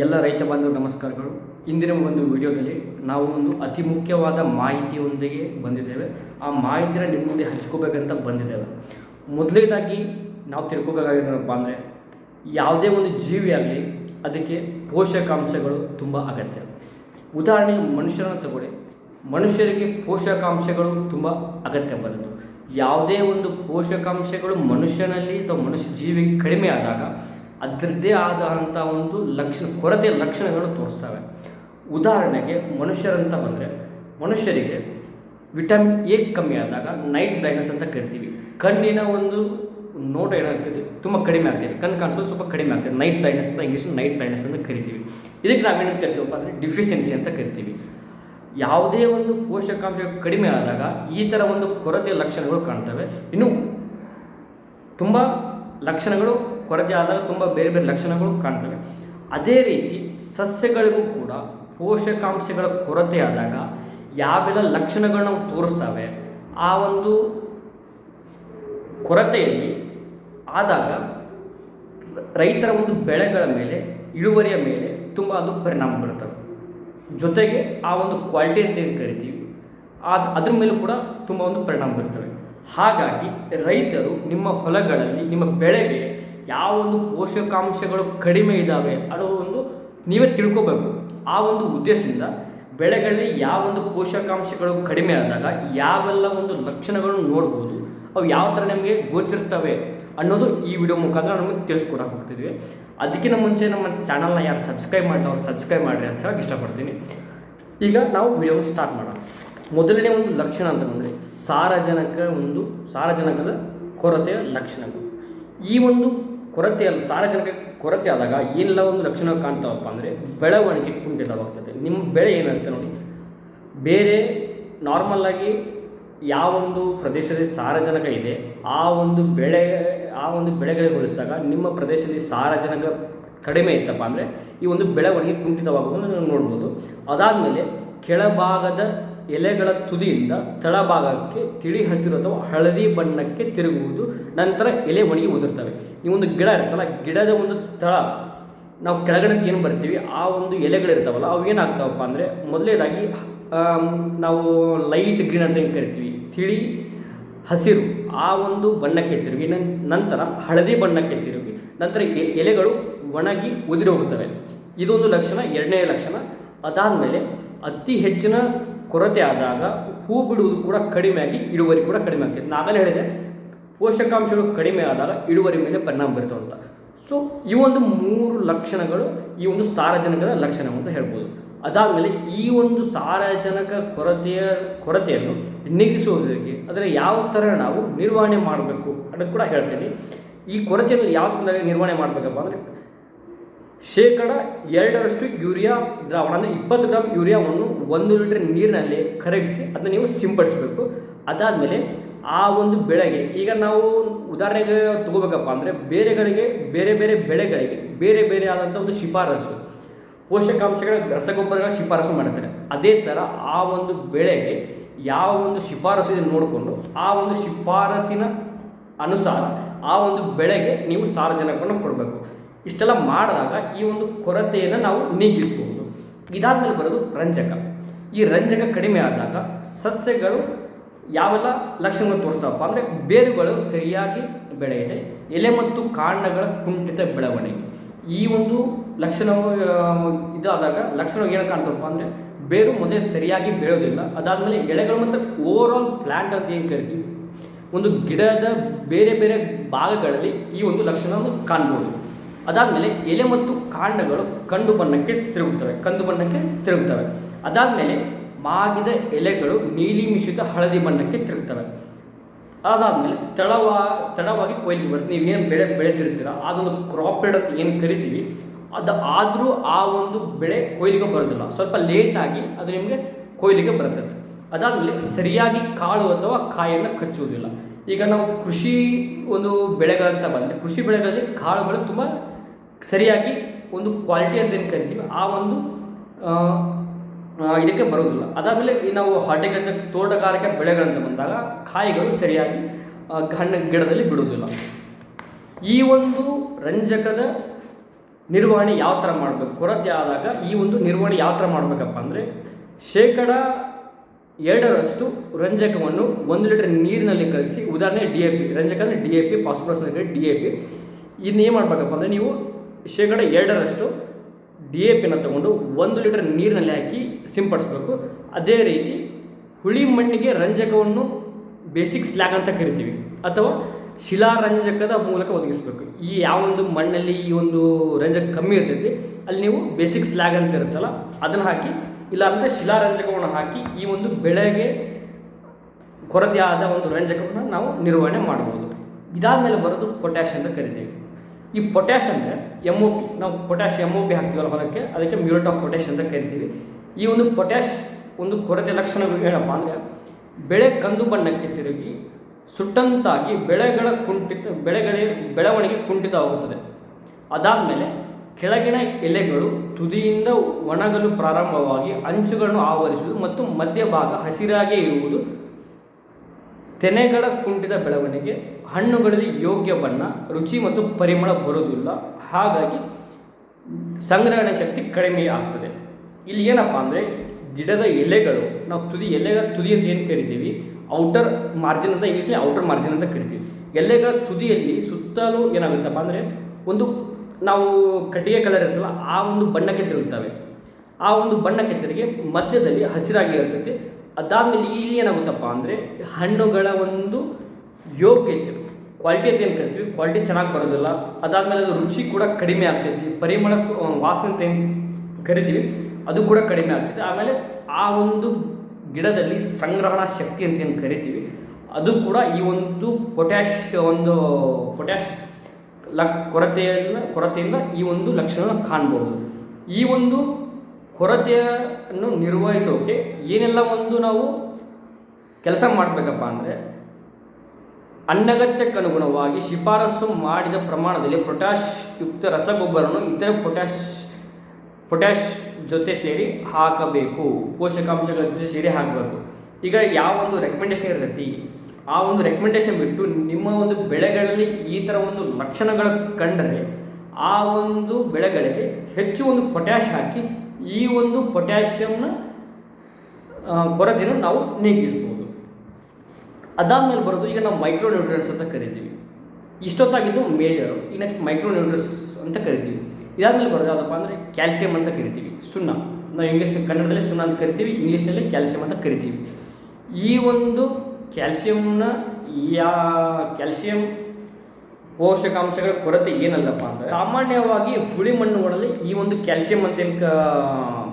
ಎಲ್ಲ ರೈತ ಬಾಂಧವ ನಮಸ್ಕಾರಗಳು. ಇಂದಿನ ಒಂದು ವಿಡಿಯೋದಲ್ಲಿ ನಾವು ಒಂದು ಅತಿ ಮುಖ್ಯವಾದ ಮಾಹಿತಿಯೊಂದಿಗೆ ಬಂದಿದ್ದೇವೆ. ಆ ಮಾಹಿತಿನ ನಿಮ್ಮ ಮುಂದೆ ಹಂಚ್ಕೋಬೇಕಂತ ಬಂದಿದ್ದೇವೆ. ಮೊದಲನೇದಾಗಿ ನಾವು ತಿಳ್ಕೊಬೇಕಾಗಿರೋಪ್ಪ ಅಂದರೆ, ಯಾವುದೇ ಒಂದು ಜೀವಿ ಆಗಲಿ ಅದಕ್ಕೆ ಪೋಷಕಾಂಶಗಳು ತುಂಬ ಅಗತ್ಯ. ಉದಾಹರಣೆಗೆ ಮನುಷ್ಯರನ್ನು ತಗೊಳ್ಳಿ. ಮನುಷ್ಯರಿಗೆ ಪೋಷಕಾಂಶಗಳು ತುಂಬ ಅಗತ್ಯ ಬರೋದು ಯಾವುದೇ ಒಂದು ಪೋಷಕಾಂಶಗಳು ಮನುಷ್ಯನಲ್ಲಿ ಅಥವಾ ಮನುಷ್ಯ ಜೀವಿಗೆ ಕಡಿಮೆ ಆದಾಗ ಅದರದ್ದೇ ಆದಂಥ ಒಂದು ಲಕ್ಷಣ ಕೊರತೆ ಲಕ್ಷಣಗಳು ತೋರಿಸ್ತವೆ. ಉದಾಹರಣೆಗೆ ಮನುಷ್ಯರಂತ ಬಂದರೆ, ಮನುಷ್ಯರಿಗೆ ವಿಟಮಿನ್ ಎ ಕಮ್ಮಿ ಆದಾಗ ನೈಟ್ ಬ್ಲೈಂಡ್ನೆಸ್ ಅಂತ ಕರಿತೀವಿ. ಕಣ್ಣಿನ ಒಂದು ನೋಟ ಏನಾಗ್ತದೆ? ತುಂಬ ಕಡಿಮೆ ಆಗ್ತದೆ. ಕಣ್ಣು ಕಾಣಿಸೋದು ಸ್ವಲ್ಪ ಕಡಿಮೆ ಆಗ್ತದೆ. ನೈಟ್ ಬ್ಲೈಂಡ್ನೆಸ್ ಅಂತ ಇಂಗ್ಲೀಷ್ ನೈಟ್ ಬ್ಲೈಂಡ್ನೆಸ್ ಅಂತ ಕರಿತೀವಿ. ಇದಕ್ಕೆ ನಾವು ನಾವೇನಂತ ಕರಿತೀವಪ್ಪ ಅಂದರೆ ಡಿಫಿಷಿಯನ್ಸಿ ಅಂತ ಕರಿತೀವಿ. ಯಾವುದೇ ಒಂದು ಪೋಷಕಾಂಶ ಕಡಿಮೆ ಆದಾಗ ಈ ಥರ ಒಂದು ಕೊರತೆಯ ಲಕ್ಷಣಗಳು ಕಾಣ್ತವೆ. ಇನ್ನು ತುಂಬ ಲಕ್ಷಣಗಳು ಕೊರತೆ ಆದಾಗ ತುಂಬ ಬೇರೆ ಬೇರೆ ಲಕ್ಷಣಗಳು ಕಾಣ್ತವೆ. ಅದೇ ರೀತಿ ಸಸ್ಯಗಳಿಗೂ ಕೂಡ ಪೋಷಕಾಂಶಗಳ ಕೊರತೆ ಆದಾಗ ಯಾವೆಲ್ಲ ಲಕ್ಷಣಗಳು ನಾವು ತೋರಿಸ್ತವೆ, ಆ ಒಂದು ಕೊರತೆಯಲ್ಲಿ ಆದಾಗ ರೈತರ ಒಂದು ಬೆಳೆಗಳ ಮೇಲೆ, ಇಳುವರಿಯ ಮೇಲೆ ತುಂಬ ಅದು ಪರಿಣಾಮ ಬೀರುತ್ತವೆ ಜೊತೆಗೆ ಆ ಒಂದು ಕ್ವಾಲಿಟಿ ಅಂತ ಏನು ಕರಿತೀವಿ, ಅದು ಅದ್ರ ಮೇಲೂ ಕೂಡ ತುಂಬ ಒಂದು ಪರಿಣಾಮ ಬೀರ್ತವೆ. ಹಾಗಾಗಿ ರೈತರು ನಿಮ್ಮ ಹೊಲಗಳಲ್ಲಿ ನಿಮ್ಮ ಬೆಳೆಗೆ ಯಾವ ಒಂದು ಪೋಷಕಾಂಶಗಳು ಕಡಿಮೆ ಇದ್ದಾವೆ ಅನ್ನೋ ಒಂದು ನೀವೇ ತಿಳ್ಕೊಬೇಕು. ಆ ಒಂದು ಉದ್ದೇಶದಿಂದ ಬೆಳೆಗಳಲ್ಲಿ ಯಾವ ಒಂದು ಪೋಷಕಾಂಶಗಳು ಕಡಿಮೆ ಆದಾಗ ಯಾವೆಲ್ಲ ಒಂದು ಲಕ್ಷಣಗಳನ್ನು ನೋಡ್ಬೋದು, ಅವು ಯಾವ ಥರ ನಮಗೆ ಗೋಚರಿಸ್ತವೆ ಅನ್ನೋದು ಈ ವಿಡಿಯೋ ಮುಖಾಂತರ ನಮಗೆ ತಿಳಿಸ್ಕೊಡಕ್ಕೆ ಹೋಗ್ತಿದ್ವಿ. ಅದಕ್ಕಿಂತ ಮುಂಚೆ ನಮ್ಮ ಚಾನಲ್ನ ಯಾರು ಸಬ್ಸ್ಕ್ರೈಬ್ ಮಾಡಿ ಅವ್ರು ಸಬ್ಸ್ಕ್ರೈಬ್ ಮಾಡಿರಿ ಅಂತ ಹೇಳಕ್ಕೆ ಇಷ್ಟಪಡ್ತೀನಿ. ಈಗ ನಾವು ವಿಡಿಯೋ ಸ್ಟಾರ್ಟ್ ಮಾಡೋಣ. ಮೊದಲನೇ ಒಂದು ಲಕ್ಷಣ ಅಂತಂದರೆ ಸಾರಜನಕ ಒಂದು ಸಾರಜನಕದ ಕೊರತೆಯ ಲಕ್ಷಣಗಳು. ಈ ಒಂದು ಕೊರತೆಯ ಸಾರಜನಕ ಕೊರತೆ ಆದಾಗ ಏನೆಲ್ಲ ಒಂದು ಲಕ್ಷಣ ಕಾಣ್ತಾವಪ್ಪ ಅಂದರೆ ಬೆಳವಣಿಗೆ ಕುಂಠಿತವಾಗ್ತದೆ. ನಿಮ್ಮ ಬೆಳೆ ಏನಾಗುತ್ತೆ ನೋಡಿ, ಬೇರೆ ನಾರ್ಮಲ್ಲಾಗಿ ಯಾವ ಒಂದು ಪ್ರದೇಶದಲ್ಲಿ ಸಾರಜನಕ ಇದೆ, ಆ ಒಂದು ಬೆಳೆ, ಆ ಒಂದು ಬೆಳೆಗಳಿಗೆ ಹೋಲಿಸಿದಾಗ ನಿಮ್ಮ ಪ್ರದೇಶದಲ್ಲಿ ಸಾರಜನಕ ಕಡಿಮೆ ಇತ್ತಪ್ಪ ಅಂದರೆ ಈ ಒಂದು ಬೆಳವಣಿಗೆ ಕುಂಠಿತವಾಗುವುದನ್ನು ನಾವು ನೋಡ್ಬೋದು. ಅದಾದಮೇಲೆ ಕೆಳಭಾಗದ ಎಲೆಗಳ ತುದಿಯಿಂದ ತಳಭಾಗಕ್ಕೆ ತಿಳಿ ಹಸಿರು ಅಥವಾ ಹಳದಿ ಬಣ್ಣಕ್ಕೆ ತಿರುಗುವುದು, ನಂತರ ಎಲೆ ಒಣಗಿ ಉದುರ್ತವೆ. ಈ ಒಂದು ಗಿಡ ಇರ್ತಲ್ಲ ಗಿಡದ ಒಂದು ತಳ, ನಾವು ಕೆಳಗಡೆ ಏನು ಬರ್ತೀವಿ, ಆ ಒಂದು ಎಲೆಗಳಿರ್ತಾವಲ್ಲ ಅವು ಏನಾಗ್ತಾವಪ್ಪ ಅಂದರೆ ಮೊದಲೇದಾಗಿ ನಾವು ಲೈಟ್ ಗ್ರೀನ್ ಅಂತ ಏನು ಕರಿತೀವಿ? ತಿಳಿ, ಹಸಿರು, ಆ ಒಂದು ಬಣ್ಣಕ್ಕೆ ತಿರುಗಿ ನಂತರ ಹಳದಿ ಬಣ್ಣಕ್ಕೆ ತಿರುಗಿ, ನಂತರ ಎಲೆಗಳು ಒಣಗಿ ಉದುರಿ ಹೋಗುತ್ತವೆ. ಇದೊಂದು ಲಕ್ಷಣ, ಎರಡನೇ ಲಕ್ಷಣ, ಅದಾದಮೇಲೆ ಅತಿ ಹೆಚ್ಚಿನ ಕೊರತೆ ಆದಾಗ ಹೂ ಬಿಡುವುದು ಕೂಡ ಕಡಿಮೆಯಾಗಿ ಇಳುವರಿ ಕೂಡ ಕಡಿಮೆ ಆಗ್ತದೆ. ನಾವೆಲ್ಲ ಹೇಳಿದೆ, ಪೋಷಕಾಂಶಗಳು ಕಡಿಮೆ ಆದಾಗ ಇಳುವರಿ ಮೇಲೆ ಪರಿಣಾಮ ಬೀರ್ತವೆ ಅಂತ. ಸೊ ಈ ಒಂದು ಮೂರು ಲಕ್ಷಣಗಳು, ಈ ಒಂದು ಸಾರಜನಕದ ಲಕ್ಷಣ ಅಂತ ಹೇಳ್ಬೋದು. ಅದಾದಮೇಲೆ ಈ ಒಂದು ಸಾರಜನಕ ಕೊರತೆಯ, ಕೊರತೆಯನ್ನು ನೀಗಿಸುವುದಕ್ಕೆ ಅದರ ಯಾವ ಥರ ನಾವು ನಿರ್ವಹಣೆ ಮಾಡಬೇಕು ಅದಕ್ಕೆ ಕೂಡ ಹೇಳ್ತೀನಿ. ಈ ಕೊರತೆಯನ್ನು ಯಾವ ಥರ ನಿರ್ವಹಣೆ ಮಾಡಬೇಕಪ್ಪ ಅಂದರೆ ಶೇಕಡ ಎರಡರಷ್ಟು ಯೂರಿಯಾ ದ್ರಾವಣ, ಅಂದರೆ ಇಪ್ಪತ್ತು ಗ್ರಾಮ್ ಯೂರಿಯಾವನ್ನು ಒಂದು ಲೀಟರ್ ನೀರಿನಲ್ಲಿ ಕರಗಿಸಿ ಅದನ್ನ ನೀವು ಸಿಂಪಡಿಸಬೇಕು. ಅದಾದಮೇಲೆ ಆ ಒಂದು ಬೆಳೆಗೆ, ಈಗ ನಾವು ಉದಾಹರಣೆಗೆ ತಗೋಬೇಕಪ್ಪ ಅಂದರೆ ಬೇರೆಗಳಿಗೆ ಬೇರೆ ಬೇರೆ ಬೆಳೆಗಳಿಗೆ, ಬೇರೆ ಬೇರೆ ಆದಂಥ ಒಂದು ಶಿಫಾರಸು, ಪೋಷಕಾಂಶಗಳ ರಸಗೊಬ್ಬರಗಳ ಶಿಫಾರಸು ಮಾಡ್ತಾರೆ. ಅದೇ ಥರ ಆ ಒಂದು ಬೆಳೆಗೆ ಯಾವ ಒಂದು ಶಿಫಾರಸು ಇದೆ ನೋಡಿಕೊಂಡು ಆ ಒಂದು ಶಿಫಾರಸಿನ ಅನುಸಾರ ಆ ಒಂದು ಬೆಳೆಗೆ ನೀವು ಸಾರಜನಕವನ್ನು ಕೊಡಬೇಕು. ಇಷ್ಟೆಲ್ಲ ಮಾಡಿದಾಗ ಈ ಒಂದು ಕೊರತೆಯನ್ನು ನಾವು ನೀಗಿಸಬಹುದು ಇದಾದಮೇಲೆ ಬರೋದು ರಂಜಕ. ಈ ರಂಜಕ ಕಡಿಮೆ ಆದಾಗ ಸಸ್ಯಗಳು ಯಾವೆಲ್ಲ ಲಕ್ಷಣಗಳು ತೋರಿಸಪ್ಪ ಅಂದರೆ ಬೇರುಗಳು ಸರಿಯಾಗಿ ಬೆಳೆಯಿದೆ. ಎಲೆ ಮತ್ತು ಕಾಂಡಗಳ ಕುಂಠಿತ ಬೆಳವಣಿಗೆ. ಈ ಒಂದು ಲಕ್ಷಣ ಇದಾದಾಗ ಲಕ್ಷಣ ಏನು ಕಾಣ್ತಪ್ಪ ಅಂದರೆ ಬೇರು ಮೊದಲೇ ಸರಿಯಾಗಿ ಬೆಳೆಯೋದಿಲ್ಲ. ಅದಾದಮೇಲೆ ಎಲೆಗಳು ಮತ್ತು ಓವರ್ ಆಲ್ ಪ್ಲ್ಯಾಂಟ್ ಅಂತ ಏನು ಕರಿತೀವಿ? ಒಂದು ಗಿಡದ ಬೇರೆ ಬೇರೆ ಭಾಗಗಳಲ್ಲಿ ಈ ಒಂದು ಲಕ್ಷಣವನ್ನು ಕಾಣ್ಬೋದು. ಅದಾದಮೇಲೆ ಎಲೆ ಮತ್ತು ಕಾಂಡಗಳು ಕಂಡು ಬಣ್ಣಕ್ಕೆ ತಿರುಗುತ್ತವೆ, ಕಂದು ಬಣ್ಣಕ್ಕೆ ತಿರುಗುತ್ತವೆ. ಅದಾದಮೇಲೆ ಮಾಗಿದ ಎಲೆಗಳು ನೀಲಿ ಮಿಶ್ರಿತ ಹಳದಿ ಬಣ್ಣಕ್ಕೆ ತಿರುಗುತ್ತವೆ. ಅದಾದಮೇಲೆ ತಡವಾ, ತಡವಾಗಿ ಕೊಯ್ಲಿಗೆ ಬರುತ್ತೆ. ನೀವೇನು ಬೆಳೆ, ಬೆಳೆದಿರ್ತೀರ, ಅದೊಂದು ಕ್ರಾಪ್ ಅಂತ ಏನು ಕರಿತೀವಿ, ಅದು ಆದರೂ ಆ ಒಂದು ಬೆಳೆ ಕೊಯ್ಲಿಗೆ ಬರೋದಿಲ್ಲ. ಸ್ವಲ್ಪ ಲೇಟಾಗಿ ಅದು ನಿಮಗೆ ಕೊಯ್ಲಿಗೆ ಬರುತ್ತದೆ ಅದಾದಮೇಲೆ ಸರಿಯಾಗಿ ಕಾಳು ಅಥವಾ ಕಾಯನ್ನು ಕಚ್ಚುವುದಿಲ್ಲ. ಈಗ ನಾವು ಕೃಷಿ ಒಂದು ಬೆಳೆಗಳಂತ ಬಂದರೆ, ಕೃಷಿ ಬೆಳೆಗಳಲ್ಲಿ ಕಾಳುಗಳು ತುಂಬ ಸರಿಯಾಗಿ ಒಂದು ಕ್ವಾಲಿಟಿ ಅಂತ ಏನು ಕರಿತೀವಿ, ಆ ಒಂದು ಇದಕ್ಕೆ ಬರೋದಿಲ್ಲ. ಅದಾದಮೇಲೆ ನಾವು ಹಾರ್ಟಿಕಲ್ಚರ್ ತೋಟಗಾರಿಕೆ ಬೆಳೆಗಳಂತ ಬಂದಾಗ ಕಾಯಿಗಳು ಸರಿಯಾಗಿ ಹಣ್ಣು ಗಿಡದಲ್ಲಿ ಬಿಡುವುದಿಲ್ಲ. ಈ ಒಂದು ರಂಜಕದ ನಿರ್ವಹಣೆ ಯಾವ ಥರ ಮಾಡಬೇಕು? ಕೊರತೆ ಆದಾಗ ಈ ಒಂದು ನಿರ್ವಹಣೆ ಯಾವ ಥರ ಮಾಡಬೇಕಪ್ಪ ಅಂದರೆ, ಶೇಕಡ ಎರಡರಷ್ಟು ರಂಜಕವನ್ನು ಒಂದು ಲೀಟರ್ ನೀರಿನಲ್ಲಿ ಕಲಸಿ, ಉದಾಹರಣೆ ಡಿ ಎ ಪಿ ರಂಜಕ ಅಂದರೆ D A P phosphorus D A P ಇದನ್ನ ಏನು ಮಾಡಬೇಕಪ್ಪ ಅಂದರೆ ನೀವು ಶೇಕಡ ಎರಡರಷ್ಟು ಡಿ ಎ ಪಿನ ತಗೊಂಡು ಒಂದು ಲೀಟರ್ ನೀರಿನಲ್ಲಿ ಹಾಕಿ ಸಿಂಪಡಿಸ್ಬೇಕು. ಅದೇ ರೀತಿ ಹುಳಿ ಮಣ್ಣಿಗೆ ರಂಜಕವನ್ನು ಬೇಸಿಕ್ ಸ್ಲ್ಯಾಗ್ ಅಂತ ಕರಿತೀವಿ ಅಥವಾ ಶಿಲಾರಂಜಕದ ಮೂಲಕ ಒದಗಿಸ್ಬೇಕು. ಈ ಯಾವೊಂದು ಮಣ್ಣಲ್ಲಿ ಈ ಒಂದು ರಂಜಕ ಕಮ್ಮಿ ಇರ್ತೈತಿ, ಅಲ್ಲಿ ನೀವು ಬೇಸಿಕ್ ಸ್ಲ್ಯಾಗ್ ಅಂತ ಇರುತ್ತಲ್ಲ, ಅದನ್ನು ಹಾಕಿ, ಇಲ್ಲಾಂದರೆ ಶಿಲಾರಂಜಕವನ್ನು ಹಾಕಿ ಈ ಒಂದು ಬೆಳೆಗೆ ಕೊರತೆಯಾದ ಒಂದು ರಂಜಕವನ್ನು ನಾವು ನಿರ್ವಹಣೆ ಮಾಡ್ಬೋದು. ಇದಾದ ಮೇಲೆ ಬರೋದು ಪೊಟ್ಯಾಷ್ ಅಂತ ಕರಿತೀವಿ. ಈ ಪೊಟ್ಯಾಶ್ ಅಂದರೆ ಎಂ ಒ ಪಿ ನಾವು ಪೊಟ್ಯಾಶ್ ಎಂ ಒ ಪಿ ಹಾಕ್ತೀವಲ್ಲ ಹೊಲಕ್ಕೆ, ಅದಕ್ಕೆ ಮ್ಯೂರೇಟ್ ಆಫ್ ಪೊಟ್ಯಾಶ್ ಅಂತ ಕರಿತೀವಿ. ಈ ಒಂದು ಪೊಟ್ಯಾಶ್ ಒಂದು ಕೊರತೆ ಲಕ್ಷಣಗಳು ಏನಪ್ಪ ಅಂದರೆ, ಬೆಳೆ ಕಂದು ಬಣ್ಣಕ್ಕೆ ತಿರುಗಿ ಸುಟ್ಟಂತಾಗಿ ಬೆಳೆಗಳ ಕುಂಠಿತ, ಬೆಳೆಗಳೇ ಬೆಳವಣಿಗೆ ಕುಂಠಿತವಾಗುತ್ತದೆ. ಅದಾದಮೇಲೆ ಕೆಳಗಿನ ಎಲೆಗಳು ತುದಿಯಿಂದ ಒಣಗಲು ಪ್ರಾರಂಭವಾಗಿ ಅಂಚುಗಳನ್ನು ಆವರಿಸುವುದು ಮತ್ತು ಮಧ್ಯಭಾಗ ಹಸಿರಾಗಿಯೇ ಇರುವುದು ತೆನೆಗಳ ಕುಂಠಿತ ಬೆಳವಣಿಗೆ, ಹಣ್ಣುಗಳಲ್ಲಿ ಯೋಗ್ಯ ಬಣ್ಣ, ರುಚಿ ಮತ್ತು ಪರಿಮಳ ಬರುವುದಿಲ್ಲ. ಹಾಗಾಗಿ ಸಂಗ್ರಹಣೆ ಶಕ್ತಿ ಕಡಿಮೆ ಆಗ್ತದೆ. ಇಲ್ಲಿ ಏನಪ್ಪ ಅಂದರೆ ಗಿಡದ ಎಲೆಗಳು, ನಾವು ತುದಿ, ಎಲೆಗಳ ತುದಿ ಅಂತ ಏನು ಕರಿತೀವಿ? ಔಟರ್ ಮಾರ್ಜಿನ್ ಅಂತ ಇಂಗ್ಲೀಷಲ್ಲಿ ಔಟರ್ ಮಾರ್ಜಿನ್ ಅಂತ ಕರಿತೀವಿ. ಎಲೆಗಳ ತುದಿಯಲ್ಲಿ ಸುತ್ತಲೂ ಏನಾಗುತ್ತಪ್ಪ ಅಂದರೆ ಒಂದು ನಾವು ಕಟ್ಟಿಗೆ ಕಲರ್ ಇರ್ತಲ್ಲ ಆ ಒಂದು ಬಣ್ಣಕ್ಕೆ ತಿರುಗುತ್ತವೆ ಆ ಒಂದು ಬಣ್ಣಕ್ಕೆ ತಿರುಗಿ ಮಧ್ಯದಲ್ಲಿ ಹಸಿರಾಗಿ ಇರ್ತೈತಿ. ಅದಾದಮೇಲೆ ಇಲ್ಲಿ ಏನಾಗುತ್ತಪ್ಪ ಅಂದರೆ ಹಣ್ಣುಗಳ ಒಂದು ಯೋಗ್ಯತೆ ಕ್ವಾಲಿಟಿ ಅಂತ ಏನು ಕರಿತೀವಿ ಕ್ವಾಲಿಟಿ ಚೆನ್ನಾಗಿ ಬರೋದಿಲ್ಲ. ಅದಾದಮೇಲೆ ಅದು ರುಚಿ ಕೂಡ ಕಡಿಮೆ ಆಗ್ತೈತಿ. ಪರಿಮಳ ವಾಸನೆ ಅಂತ ಏನು ಕರಿತೀವಿ. ಅದು ಕೂಡ ಕಡಿಮೆ ಆಗ್ತೈತಿ. ಆಮೇಲೆ ಆ ಒಂದು ಗಿಡದಲ್ಲಿ ಸಂಗ್ರಹಣಾ ಶಕ್ತಿ ಅಂತ ಏನು ಕರಿತೀವಿ, ಅದು ಕೂಡ ಈ ಒಂದು ಪೊಟ್ಯಾಶ್ ಒಂದು ಪೊಟ್ಯಾಶ್ ಲ, ಕೊರತೆಯನ್ನು, ಕೊರತೆಯಿಂದ ಈ ಒಂದು ಲಕ್ಷಣವನ್ನು ಕಾಣ್ಬೋದು. ಈ ಒಂದು ಕೊರತೆಯನ್ನು ನಿರ್ವಹಿಸೋಕೆ ಏನೆಲ್ಲ ಒಂದು ನಾವು ಕೆಲಸ ಮಾಡಬೇಕಪ್ಪ ಅಂದರೆ ಅನ್ನಗತ್ಯಕ್ಕನುಗುಣವಾಗಿ ಶಿಫಾರಸು ಮಾಡಿದ ಪ್ರಮಾಣದಲ್ಲಿ ಪೊಟ್ಯಾಶ್ ಯುಕ್ತ ರಸಗೊಬ್ಬರವನ್ನು ಇತರ ಪೊಟ್ಯಾಶ್ ಪೊಟ್ಯಾಶ್ ಜೊತೆ ಸೇರಿ ಹಾಕಬೇಕು. ಪೋಷಕಾಂಶಗಳ ಜೊತೆ ಸೇರಿ ಹಾಕಬೇಕು. ಈಗ ಯಾವ ಒಂದು ರೆಕಮೆಂಡೇಶನ್ ಇರ್ತೈತಿ? ಆ ಒಂದು ರೆಕಮೆಂಡೇಶನ್ ಬಿಟ್ಟು ನಿಮ್ಮ ಒಂದು ಬೆಳೆಗಳಲ್ಲಿ ಈ ಥರ ಒಂದು ಲಕ್ಷಣಗಳು ಕಂಡರೆ ಆ ಒಂದು ಬೆಳೆಗಳಿಗೆ ಹೆಚ್ಚು ಒಂದು ಪೊಟ್ಯಾಶ್ ಹಾಕಿ ಈ ಒಂದು ಪೊಟ್ಯಾಷಿಯಮ್ನ ಕೊರತೆಯನ್ನು ನಾವು ನೀಗಿಸ್ಬೋದು. ಅದಾದಮೇಲೆ ಬರೋದು ಈಗ ನಾವು ಮೈಕ್ರೋ ನ್ಯೂಟ್ರಿಯನ್ಸ್ ಅಂತ ಕರಿತೀವಿ. ಇಷ್ಟೊತ್ತಾಗಿದ್ದು ಮೇಜರು ಈಗ ನೆಕ್ಸ್ಟ್ ಮೈಕ್ರೋ ನ್ಯೂಟ್ರಿಯನ್ಸ್ ಅಂತ ಕರಿತೀವಿ. ಇದಾದಮೇಲೆ ಬರೋದು ಯಾವುದಪ್ಪ ಅಂದರೆ ಕ್ಯಾಲ್ಸಿಯಂ ಅಂತ ಕರಿತೀವಿ. ಸುಣ್ಣ. ನಾವು ಇಂಗ್ಲೀಷ್ ಕನ್ನಡದಲ್ಲಿ ಸುಣ್ಣ ಅಂತ ಕರಿತೀವಿ ಇಂಗ್ಲೀಷ್ನಲ್ಲಿ ಕ್ಯಾಲ್ಸಿಯಂ ಅಂತ ಕರಿತೀವಿ. ಈ ಒಂದು ಕ್ಯಾಲ್ಸಿಯಂನ ಯಾ ಕ್ಯಾಲ್ಸಿಯಂ ಪೋಷಕಾಂಶಗಳ ಕೊರತೆ ಏನಲ್ಲಪ್ಪ ಅಂದರೆ ಸಾಮಾನ್ಯವಾಗಿ ಹುಳಿ ಮಣ್ಣುಗಳಲ್ಲಿ ಈ ಒಂದು ಕ್ಯಾಲ್ಸಿಯಂ ಅಂತ ಏನು